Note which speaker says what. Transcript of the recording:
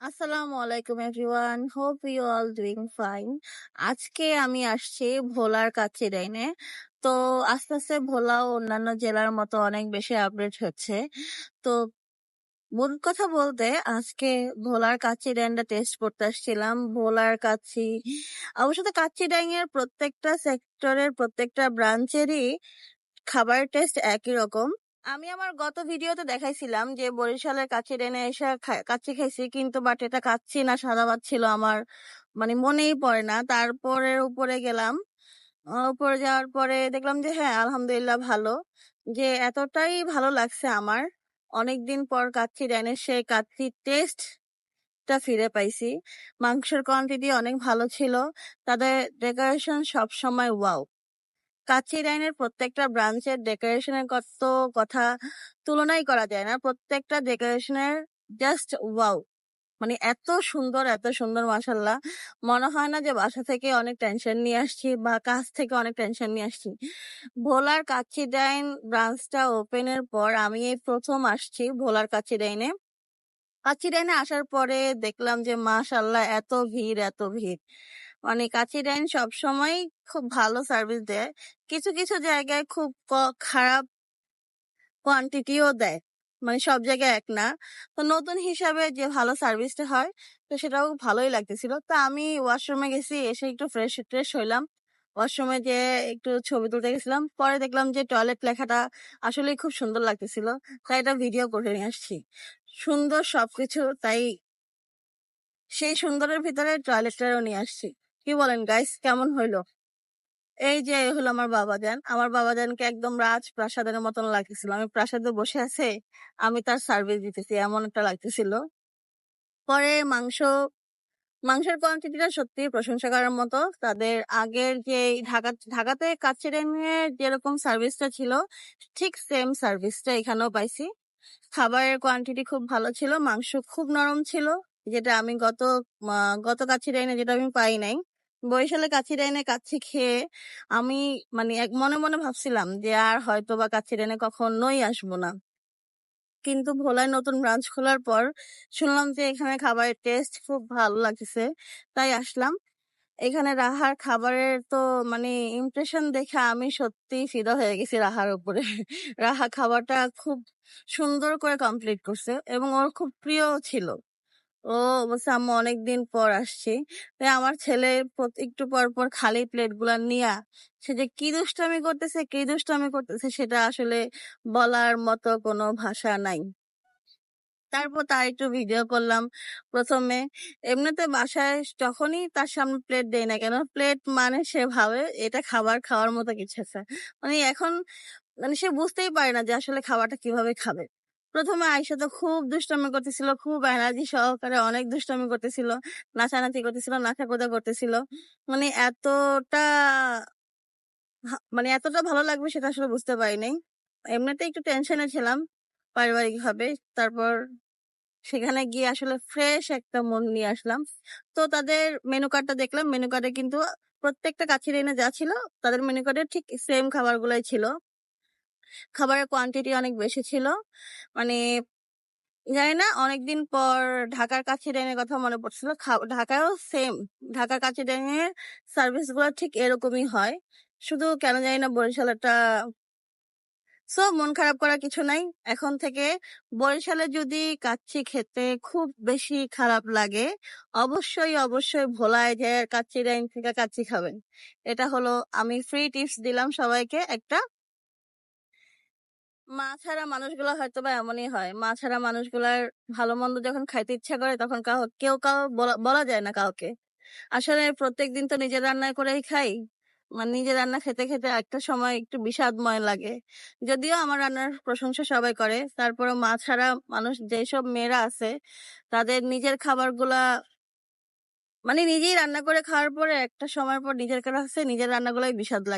Speaker 1: আসসালামু আলাইকুম everyone. Hope you all doing fine আজকে আমি আসছি ভোলার কাছে ডাইনে। তো আস্তে আস্তে ভোলা অন্যান্য জেলার মতো অনেক বেশি আপডেট হচ্ছে। তো মূল কথা বলতে, আজকে ভোলার কাচ্চি ডাইনটা টেস্ট করতে আসছিলাম। ভোলার কাচ্চি, অবশ্য কাচ্চি ডাইং এর প্রত্যেকটা সেক্টরের প্রত্যেকটা ব্রাঞ্চেরই খাবার টেস্ট একই রকম। আমি আমার গত ভিডিওতে দেখাইছিলাম যে বরিশালের কাচ্চি ডেনে এসে কাচ্চি খাইছি, কিন্তু বাট এটা কাচ্চি না, সাদা ভাত ছিল আমার মানে মনেই পড়ে না। তারপরে উপরে গেলাম উপরে যাওয়ার পরে দেখলাম যে হ্যাঁ আলহামদুলিল্লাহ ভালো, যে এতটাই ভালো লাগছে আমার। অনেকদিন পর কাচ্চি ডেনে সেই কাচ্চির টেস্ট টা ফিরে পাইছি। মাংসের কোয়ান্টিটি অনেক ভালো ছিল, তাদের ডেকোরেশন সব সময় ওয়াও কাচ্চি ডাইনের প্রত্যেকটা ব্রাঞ্চের ডেকোরেশনের কত কথা তুলনাই করা যায় না। প্রত্যেকটা ডেকোরেশনের জাস্ট ওয়াও মানে এত সুন্দর এত সুন্দর মাসাল্লাহ মনে হয় না যে বাসা থেকে অনেক টেনশন নিয়ে আসছি বা কাজ থেকে অনেক টেনশন নিয়ে আসছি। ভোলার কাচ্চি ডাইন ব্রাঞ্চটা ওপেনের পর আমি এই প্রথম আসছি ভোলার কাচ্চি ডাইনে কাচ্চি ডাইনে আসার পরে দেখলাম যে মাশাল্লাহ, এত ভিড় এত ভিড়। মানে ডাইন সবসময় খুব ভালো সার্ভিস দেয়। কিছু কিছু জায়গায় খুব খারাপ কোয়ান্টিটিও দেয়। মানে সব জায়গায় এক না। তো নতুন হিসাবে যে ভালো সার্ভিসটা হয়, তো সেটাও ভালোই লাগতেছিল। তো আমি ওয়াশরুমে গেছি, এসে একটু ফ্রেশ, ট্রেশ হইলাম। ওয়াশরুমে যে একটু ছবি তুলতে গেছিলাম। পরে দেখলাম যে টয়লেট লেখাটা আসলে খুব সুন্দর লাগতেছিল। তাই এটা ভিডিও করে নিয়ে আসছি। সুন্দর সবকিছু, তাই সেই সুন্দরের ভিতরে টয়লেটটাও নিয়ে আসছি। কি বলেন গাইস কেমন হইল? এই যে হলো আমার বাবা যান আমার বাবা জানকে একদম রাজপ্রাসাদের মতন লাগতেছিল। আমি প্রাসাদে বসে আছে, আমি তার সার্ভিস দিতেছি, এমন একটা লাগতেছিল। পরে মাংস, মাংসের কোয়ান্টিটিটা সত্যি প্রশংসা করার মতো। তাদের আগের যে ঢাকা, ঢাকাতে কাচ্চিডেনের যেরকম সার্ভিসটা ছিল, ঠিক সেম সার্ভিসটা এখানেও পাইছি। খাবারের কোয়ান্টিটি খুব ভালো ছিল, মাংস খুব নরম ছিল, যেটা আমি গত গত কাচ্চিডাইনে যেটা আমি পাই নাই। বরিশালে কাচ্চিডাইনে কাচ্চি খেয়ে আমি মানে এক মনে মনে ভাবছিলাম যে আর হয়তো বা কাচ্চিডাইনে কখনোই আসব না। কিন্তু ভোলায় নতুন ব্রাঞ্চ খোলার পর শুনলাম যে এখানে খাবারের টেস্ট খুব ভালো লাগছে, তাই আসলাম। এখানে রাহার খাবারের তো মানে ইমপ্রেশন দেখে আমি সত্যি ফিদা হয়ে গেছি রাহার উপরে। রাহা খাবারটা খুব সুন্দর করে কমপ্লিট করছে এবং ওর খুব প্রিয় ছিল। ও বলছে, আম্মু, অনেকদিন পর আসছি। তাই আমার ছেলে একটু পর পর খালি প্লেটগুলা নিয়া, সে যে কি দুষ্টামি করতেছে, কি দুষ্টামি করতেছে, সেটা আসলে বলার মতো কোনো ভাষা নাই। তারপর তার একটু ভিডিও করলাম প্রথমে। এমনিতে বাসায় যখনই তার সামনে প্লেট দেয় না কেন প্লেট মানে সে ভাবে এটা খাবার খাওয়ার মতো কিছু আছে। মানে এখন মানে সে বুঝতেই পারে না যে আসলে খাবারটা কীভাবে খাবে। প্রথমে আয়সা তো খুব দুষ্টামি করতেছিল, খুব এনার্জি সহকারে অনেক দুষ্টামি করতেছিল, নাচানাচি করতেছিল, নাচাকোদা করতেছিল। মানে এতটা মানে এতটা ভালো লাগবে সেটা আসলে বুঝতে পারি নাই এমনিতে একটু টেনশনে ছিলাম পারিবারিক ভাবে তারপর সেখানে গিয়ে আসলে ফ্রেশ একটা মন নিয়ে আসলাম। তো তাদের মেনু কার্ডটা দেখলাম মেনু কার্ডে কিন্তু প্রত্যেকটা কাছের এনে যা ছিল, তাদের মেনু কার্ডে ঠিক সেম খাবারগুলাই ছিল। খাবারের কোয়ান্টিটি অনেক বেশি ছিল। মানে জানি না, অনেকদিন পর ঢাকার কাছে ড্যামের কথা মনে পড়ছিল। ঢাকায়ও সেম ঢাকার কাছে ড্যামের সার্ভিসগুলো ঠিক এরকমই হয়। শুধু কেন জানি না বরিশালেরটা সো মন খারাপ করার কিছু নাই। এখন থেকে বরিশালে যদি কাচ্চি খেতে খুব বেশি খারাপ লাগে, অবশ্যই অবশ্যই ভোলায় যে কাচ্চি ডাইন থেকে কাচ্চি খাবেন। এটা হলো, আমি ফ্রি টিপস দিলাম সবাইকে একটা মা ছাড়া মানুষগুলো হয়তো বা এমনই হয়। মা ছাড়া মানুষগুলার ভালো মন্দ যখন খাইতে ইচ্ছা করে তখন কাউ কেউ কাউ বলা- বলা যায় না কাউকে। আসলে প্রত্যেক দিন তো নিজের রান্না করেই খাই। মানে নিজের রান্না খেতে খেতে একটা সময় একটু বিষাদময় লাগে। যদিও আমার রান্নার প্রশংসা সবাই করে। তারপরে মা ছাড়া মানুষ যেসব মেয়েরা আছে, তাদের নিজের খাবারগুলা মানে নিজেই রান্না করে খাওয়ার পরে একটা সময় পর নিজের কাছে নিজের রান্নাগুলাই বিষাদ লাগে।